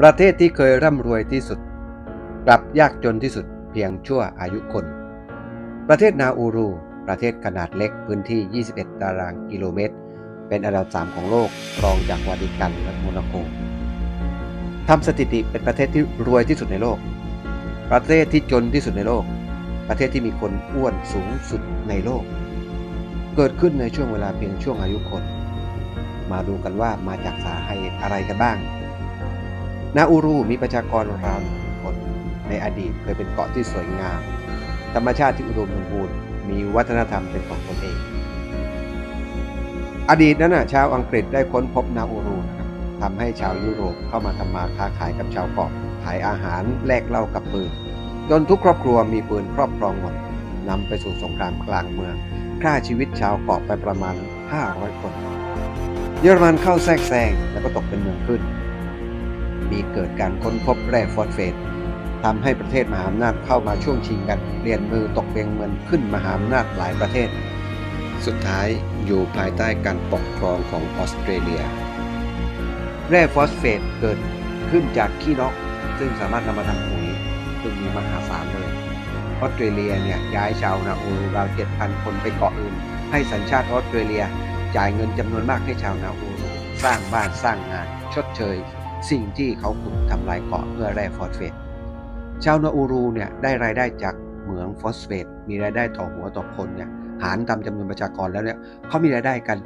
ประเทศที่เคยร่ำรวยที่สุด กลับยากจนที่สุดเพียงชั่วอายุคน ประเทศนาอูรู ประเทศขนาดเล็กพื้นที่ 21 ตารางกิโลเมตร เป็นอันดับ 3 ของโลกรองจากวาติกันและโมนาโกทำสถิติเป็นประเทศที่รวยที่สุดในโลก ประเทศที่จนที่สุดในโลก ประเทศที่มีคนอ้วนสูงสุดในโลก เกิดขึ้นในช่วงเวลาเพียงช่วงอายุคน มาดูกันว่ามาจากสาเหตุอะไรกันบ้าง นาอูรูมีประชากรราวหนึ่งคน ในอดีตเคยเป็นเกาะที่สวยงาม ธรรมชาติที่อุดมสมบูรณ์มีวัฒนธรรมเป็นของตนเอง อดีตนั้นนะชาวอังกฤษได้ค้นพบนาอูรูนะครับทำให้ชาวยุโรปเข้ามาทำมาค้าขายกับชาวเกาะขายอาหารแลกเหล้ากับปืนจนทุกครอบครัวมีปืนครอบครองหมดนำไปสู่สงครามกลางเมืองฆ่าชีวิตชาวเกาะไปประมาณ 500 คน เยอรมันเข้าแทรกแซงแล้วก็ตกเป็นเมืองขึ้น มีเกิดการค้นพบแร่ฟอสเฟตทำให้ประเทศมหาอำนาจเข้ามาช่วงชิงกันเปลี่ยนมือตกเป็นเมืองขึ้นมหาอำนาจหลายประเทศ สุดท้ายอยู่ภายใต้การปกครองของออสเตรเลีย แร่ฟอสเฟตเกิดขึ้นจากขี้นก ซึ่งสามารถนำมาทำปุ๋ยซึ่งมีมหาศาลเลยออสเตรเลียเนี่ยย้ายชาวนาอูรูราว7,000 คนไปเกาะอื่น ให้สัญชาติออสเตรเลีย จ่ายเงินจำนวนมากให้ชาวนาอู สร้างบ้านสร้างงาน ชดเชย สิ่งที่เขาขุดทำลายเกาะเพื่อแร่ฟอสเฟต ชาวนาอูรูเนี่ยได้รายได้จากเหมืองฟอสเฟต มีรายได้ต่อหัวต่อคนเนี่ยหารตามจำนวนประชากรแล้วเนี่ยเขามีรายได้กัน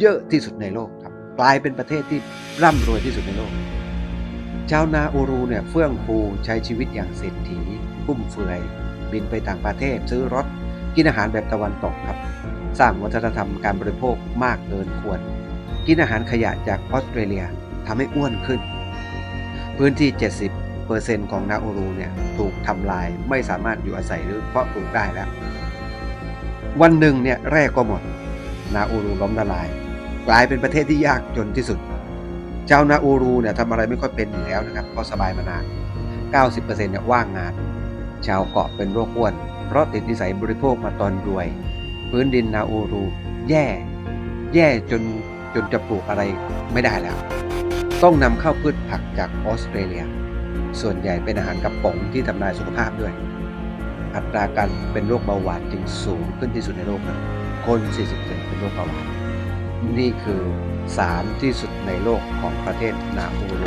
เยอะที่สุดในโลกครับกลายเป็นประเทศที่ร่ำรวยที่สุดในโลก ชาวนาอูรูเนี่ยเฟื่องฟูใช้ชีวิตอย่างเศรษฐีฟุ่มเฟือยบินไปต่างประเทศซื้อรถกินอาหารแบบตะวันตกครับ สร้างวัฒนธรรมการบริโภคมากเกินควร กินอาหารขยะจากออสเตรเลีย ทำให้อ้วนขึ้น พื้นที่ 70%ของนาโอรูเนี่ยถูกทำลายไม่สามารถอยู่อาศัยหรือเพาะปลูกได้แล้ว วันหนึ่งเนี่ยแร่ก็หมด นาโอรูล้มละลาย กลายเป็นประเทศที่ยากจนที่สุดชานาโอรูเนี่ยทำอะไรไม่ค่อยเป็นอยู่แล้วนะครับเพราะสบายมานาน 90%เนี่ยว่างงาน ชาวเกาะเป็นโรคอ้วน เพราะติดนิสัยบริโภคมาตอนรวย พื้นดินนาโอรู แย่ แย่จนจนจะปลูกอะไรไม่ได้แล้ว ต้องนำเข้าพืชผักจากออสเตรเลีย ส่วนใหญ่เป็นอาหารกระป๋องที่ทำลายสุขภาพด้วย อัตราการเป็นโรคเบาหวานจึงสูงขึ้นที่สุดในโลกนะคน 40%เป็นโรคเบาหวาน นี่คือ 3 ที่สุดในโลกของประเทศนาอูรู